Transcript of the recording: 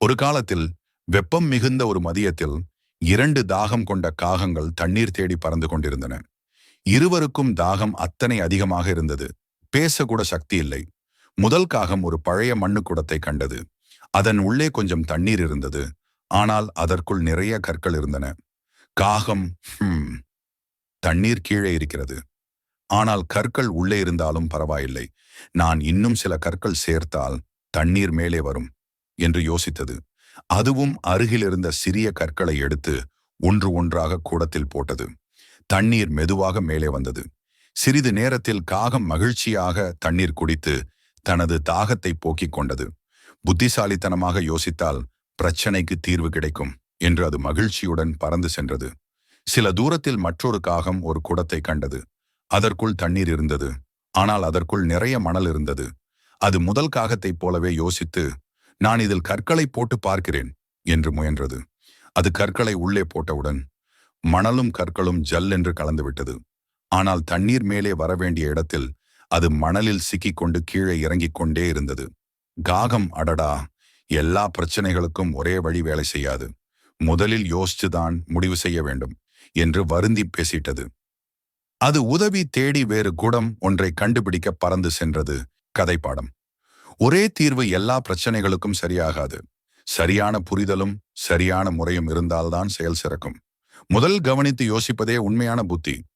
ஒரு காலத்தில் வெப்பம் மிகுந்த ஒரு மதியத்தில் இரண்டு தாகம் கொண்ட காகங்கள் தண்ணீர் தேடி பறந்து கொண்டிருந்தன. இருவருக்கும் தாகம் அத்தனை அதிகமாக இருந்தது. பேசக்கூட சக்தி இல்லை. முதல் காகம் ஒரு பழைய மண்ணு குடத்தை கண்டது. அதன் உள்ளே கொஞ்சம் தண்ணீர் இருந்தது. ஆனால் அதற்குள் நிறைய கற்கள் இருந்தன. காகம் "ஹம், தண்ணீர் கீழே இருக்கிறது. ஆனால் கற்கள் உள்ளே இருந்தாலும் பரவாயில்லை. நான் இன்னும் சில கற்கள் சேர்த்தால் தண்ணீர் மேலே வரும். என்று யோசித்தது. அதுவும் அருகில் இருந்த சிறிய கற்களை எடுத்து ஒன்று ஒன்றாக கூடத்தில் போட்டது. தண்ணீர் மெதுவாக மேலே வந்தது. சிறிது நேரத்தில் காகம் மகிழ்ச்சியாக தண்ணீர் குடித்து தனது தாகத்தை போக்கிக் கொண்டது. புத்திசாலித்தனமாக யோசித்தால் பிரச்சனைக்கு தீர்வு கிடைக்கும் என்று அது மகிழ்ச்சியுடன் பறந்து சென்றது. சில தூரத்தில் மற்றொரு காகம் ஒரு குடத்தை கண்டது. அதற்குள் தண்ணீர் இருந்தது. ஆனால் அதற்குள் நிறைய மணல் இருந்தது. அது முதல் காகத்தைப் போலவே யோசித்து நான் இதில் கற்களை போட்டு பார்க்கிறேன் என்று முயன்றது. அது கற்களை உள்ளே போட்டவுடன் மணலும் கற்களும் ஜல் என்று கலந்துவிட்டது. ஆனால் தண்ணீர் மேலே வரவேண்டிய இடத்தில் அது மணலில் சிக்கிக்கொண்டு கீழே இறங்கிக் கொண்டே இருந்தது. காகம் அடடா! எல்லா பிரச்சனைகளுக்கும் ஒரே வழி வேலை செய்யாது. முதலில் யோசிச்சுதான் முடிவு செய்ய வேண்டும் என்று வருந்தி பேசிட்டது. அது உதவி தேடி வேறு குடம் ஒன்றை கண்டுபிடிக்க பறந்து சென்றது கதைப்பாடம். ஒரே தீர்வு எல்லா பிரச்சனைகளுக்கும் சரியாகாது. சரியான புரிதலும் சரியான முறையும் இருந்தால்தான் செயல் சிறக்கும். முதல் கவனித்து யோசிப்பதே உண்மையான புத்தி.